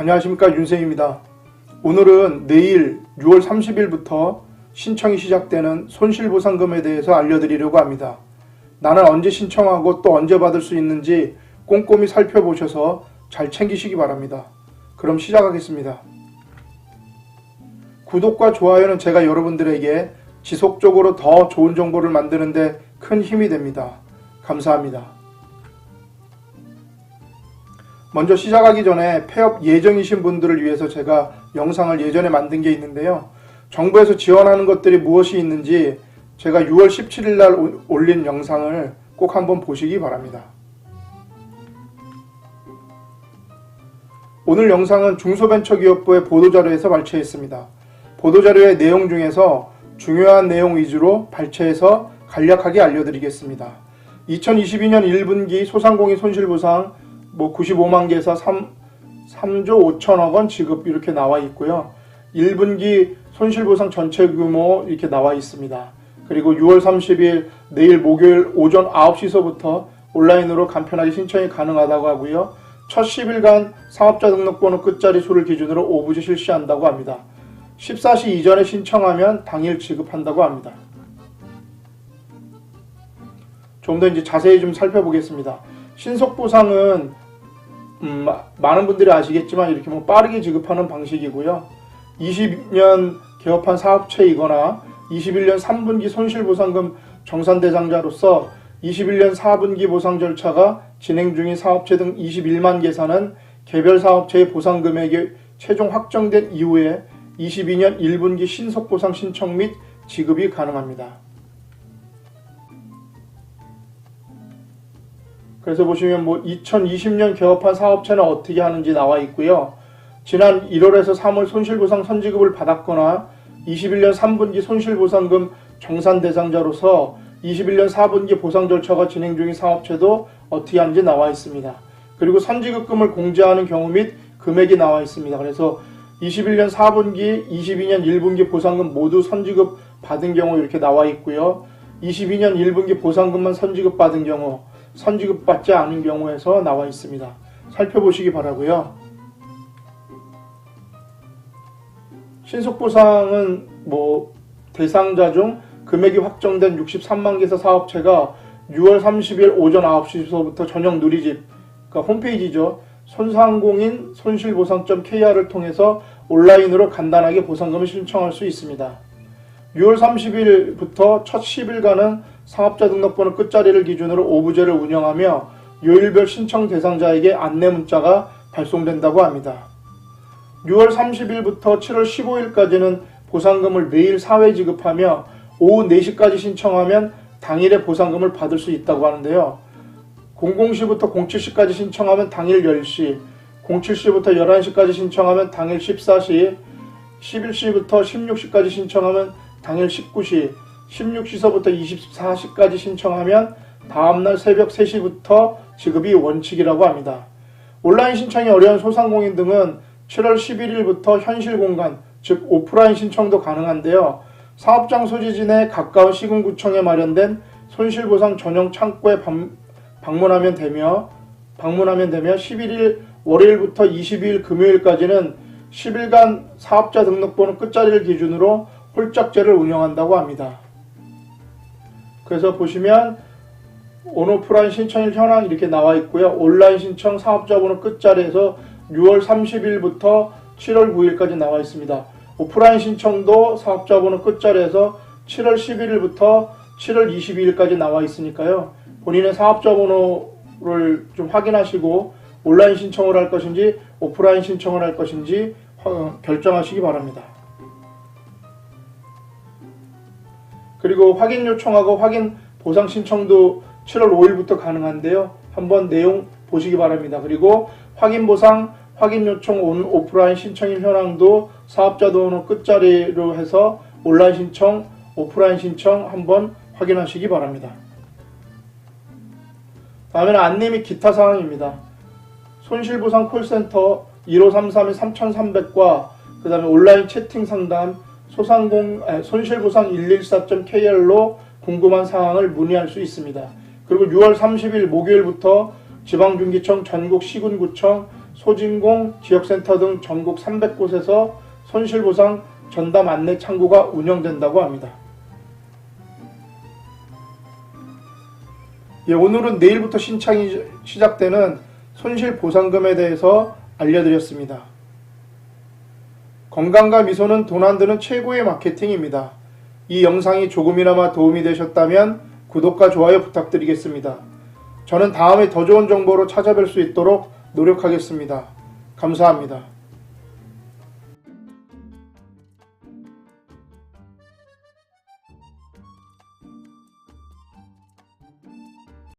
안녕하십니까 윤생입니다. 오늘은 내일 6월 30일부터 신청이 시작되는 손실보상금에 대해서 알려드리려고 합니다. 나는 언제 신청하고 또 언제 받을 수 있는지 꼼꼼히 살펴보셔서 잘 챙기시기 바랍니다. 그럼 시작하겠습니다. 구독과 좋아요는 제가 여러분들에게 지속적으로 더 좋은 정보를 만드는데 큰 힘이 됩니다. 감사합니다. 먼저 시작하기 전에 폐업 예정이신 분들을 위해서 제가 영상을 예전에 만든 게 있는데요. 정부에서 지원하는 것들이 무엇이 있는지 제가 6월 17일 날 오- 올린 영상을 꼭 한번 보시기 바랍니다. 오늘 영상은 중소벤처기업부의 보도자료에서 발췌했습니다. 보도자료의 내용 중에서 중요한 내용 위주로 발췌해서 간략하게 알려드리겠습니다. 2022년 1분기 소상공인 손실보상 뭐 95만 개에서 3, 3조 5천억 원 지급 이렇게 나와 있고요. 1분기 손실보상 전체 규모 이렇게 나와 있습니다. 그리고 6월 30일 내일 목요일 오전 9시서부터 온라인으로 간편하게 신청이 가능하다고 하고요. 첫 10일간 사업자 등록번호 끝자리 수를 기준으로 오부제 실시한다고 합니다. 14시 이전에 신청하면 당일 지급한다고 합니다. 좀 더 이제 자세히 좀 살펴보겠습니다. 신속보상은 음, 마- 많은 분들이 아시겠지만 이렇게 뭐 빠르게 지급하는 방식이고요. 20년 개업한 사업체이거나 21년 3분기 손실보상금 정산대상자로서 21년 4분기 보상 절차가 진행 중인 사업체 등 21만 개사는 개별 사업체의 보상 금액이 최종 확정된 이후에 22년 1분기 신속 보상 신청 및 지급이 가능합니다. 그래서 보시면 뭐 2020년 개업한 사업체는 어떻게 하는지 나와 있고요. 지난 1월에서 3월 손실보상 선지급을 받았거나 21년 3분기 손실보상금 정산 대상자로서 21년 4분기 보상 절차가 진행 중인 사업체도 어떻게 하는지 나와 있습니다. 그리고 선지급금을 공제하는 경우 및 금액이 나와 있습니다. 그래서 21년 4분기, 22년 1분기 보상금 모두 선지급 받은 경우 이렇게 나와 있고요. 22년 1분기 보상금만 선지급 받은 경우, 선지급 받지 않은 경우에서 나와 있습니다. 살펴보시기 바라고요. 신속보상은 뭐 대상자 중 금액이 확정된 63만 개사 사업체가 6월 30일 오전 9시서부터 저녁 누리집, 그러니까 홈페이지죠. 손상공인 손실보상.kr을 통해서 온라인으로 간단하게 보상금을 신청할 수 있습니다. 6월 30일부터 첫 10일간은 사업자 등록번호 끝자리를 기준으로 오부제를 운영하며 요일별 신청 대상자에게 안내 문자가 발송된다고 합니다. 6월 30일부터 7월 15일까지는 보상금을 매일 4회 지급하며 오후 4시까지 신청하면 당일에 보상금을 받을 수 있다고 하는데요. 00시부터 07시까지 신청하면 당일 10시, 07시부터 11시까지 신청하면 당일 14시, 11시부터 16시까지 신청하면 당일 19시, 16시서부터 24시까지 신청하면 다음날 새벽 3시부터 지급이 원칙이라고 합니다. 온라인 신청이 어려운 소상공인 등은 7월 11일부터 현실 공간, 즉 오프라인 신청도 가능한데요. 사업장 소지지 내 가까운 시군구청에 마련된 손실보상 전용 창구에 방, 방문하면 되며 방문하면 되며 11일 월요일부터 22일 금요일까지는 10일간 사업자 등록번호 끝자리를 기준으로 홀짝제를 운영한다고 합니다. 그래서 보시면 온오프라인 신청일 현황 이렇게 나와 있고요. 온라인 신청 사업자번호 끝자리에서 6월 30일부터 7월 9일까지 나와 있습니다. 오프라인 신청도 사업자번호 끝자리에서 7월 11일부터 7월 22일까지 나와 있으니까요. 본인의 사업자번호를 좀 확인하시고 온라인 신청을 할 것인지 오프라인 신청을 할 것인지 어, 결정하시기 바랍니다. 그리고 확인 요청하고 확인 보상 신청도 7월 5일부터 가능한데요. 한번 내용 보시기 바랍니다. 그리고 확인 보상, 확인 요청 온 오프라인 신청일 현황도 사업자 번호 끝자리로 해서 온라인 신청, 오프라인 신청 한번 확인하시기 바랍니다. 다음에는 안내 및 기타 사항입니다. 손실보상 콜센터 1533-3300과 그 다음에 온라인 채팅 상담 소상공 아, 손실보상 114.kr로 궁금한 사항을 문의할 수 있습니다. 그리고 6월 30일 목요일부터 지방중기청 전국 시군구청 소진공 지역센터 등 전국 300곳에서 손실보상 전담 안내 창구가 운영된다고 합니다. 예, 오늘은 내일부터 신청이 시작되는 손실보상금에 대해서 알려드렸습니다. 건강과 미소는 돈안 드는 최고의 마케팅입니다. 이 영상이 조금이나마 도움이 되셨다면 구독과 좋아요 부탁드리겠습니다. 저는 다음에 더 좋은 정보로 찾아뵐 수 있도록 노력하겠습니다. 감사합니다.